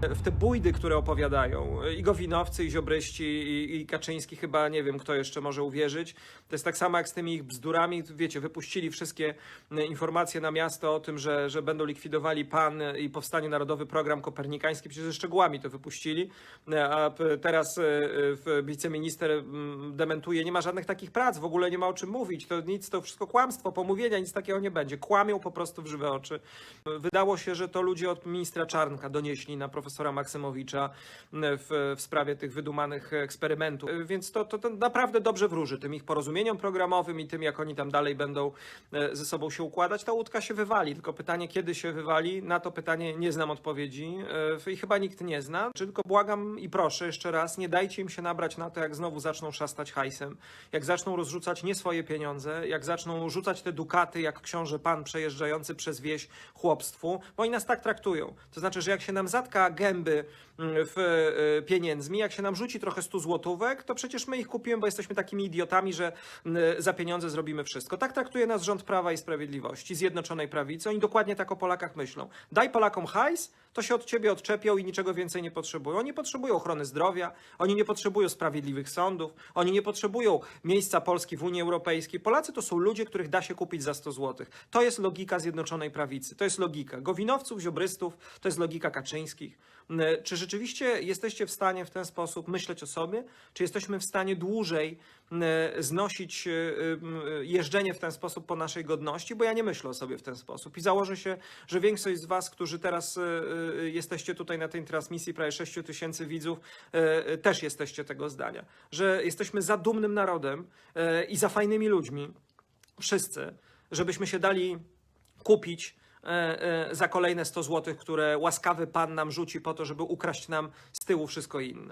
w te bójdy, które opowiadają i Gowinowcy, i Ziobryści, i, i Kaczyński, chyba nie wiem, kto jeszcze może uwierzyć. To jest tak samo jak z tymi ich bzdurami. Wiecie, wypuścili wszystkie e, informacje na miasto o tym, że, że będą likwidowali PAN i Powstanie Narodowy Program Kopernikański. Przecież ze szczegółami to wypuścili. E, A teraz e, wiceminister dementuje, nie ma żadnych takich prac, w ogóle nie ma o czym mówić. To nic, to wszystko kłamstwo, pomówienia, nic takiego nie będzie. Kłamią po prostu w żywe oczy. Wydało się, że to ludzie od ministra Czarnka donieśli na profesora Maksymowicza w, w sprawie tych wydumanych eksperymentów. Więc to, to, to naprawdę dobrze wróży tym ich porozumieniom programowym i tym, jak oni tam dalej będą e, ze sobą się układać. Ta łódka się wywali, tylko pytanie, kiedy się wywali, na to pytanie nie znam odpowiedzi e, i chyba nikt nie zna. Tylko błagam i proszę jeszcze raz, nie dajcie im się nabrać na to, jak znowu zaczną szastać hajsem, jak zaczną rozrzucać nie swoje pieniądze, jak zaczną rzucać te dukaty, jak książę pan przejeżdżający przez wieś chłopstwu, bo oni nas tak traktują. To znaczy, że jak się nam zatka gęby mm, w e, pieniędzmi, jak się nam rzuci trochę 100 złotówek, to przecież my ich kupimy, bo jesteśmy takimi idiotami, że mm, za pieniądze zrobimy wszystko. Tak traktuje nas rząd Prawa i Sprawiedliwości, Zjednoczonej Prawicy. Oni dokładnie tak o Polakach myślą. Daj Polakom hajs, to się od ciebie odczepią i niczego więcej nie potrzebują. Oni potrzebują ochrony zdrowia, oni nie potrzebują sprawiedliwych sądów, oni nie potrzebują miejsca Polski w Unii Europejskiej. Polacy to są ludzie, których da się kupić za 100 zł. To jest logika Zjednoczonej Prawicy, to jest logika Gowinowców, Ziobrystów, to jest logika Kaczyńskich. Czy rzeczywiście jesteście w stanie w ten sposób myśleć o sobie? Czy jesteśmy w stanie dłużej znosić y, y, jeżdżenie w ten sposób po naszej godności? Bo ja nie myślę o sobie w ten sposób i założę się, że większość z Was, którzy teraz y, jesteście tutaj na tej transmisji, prawie 6 tysięcy widzów, y, y, też jesteście tego zdania, że jesteśmy za dumnym narodem y, i za fajnymi ludźmi, wszyscy, żebyśmy się dali kupić za kolejne 100 zł, które łaskawy pan nam rzuci po to, żeby ukraść nam z tyłu wszystko inne.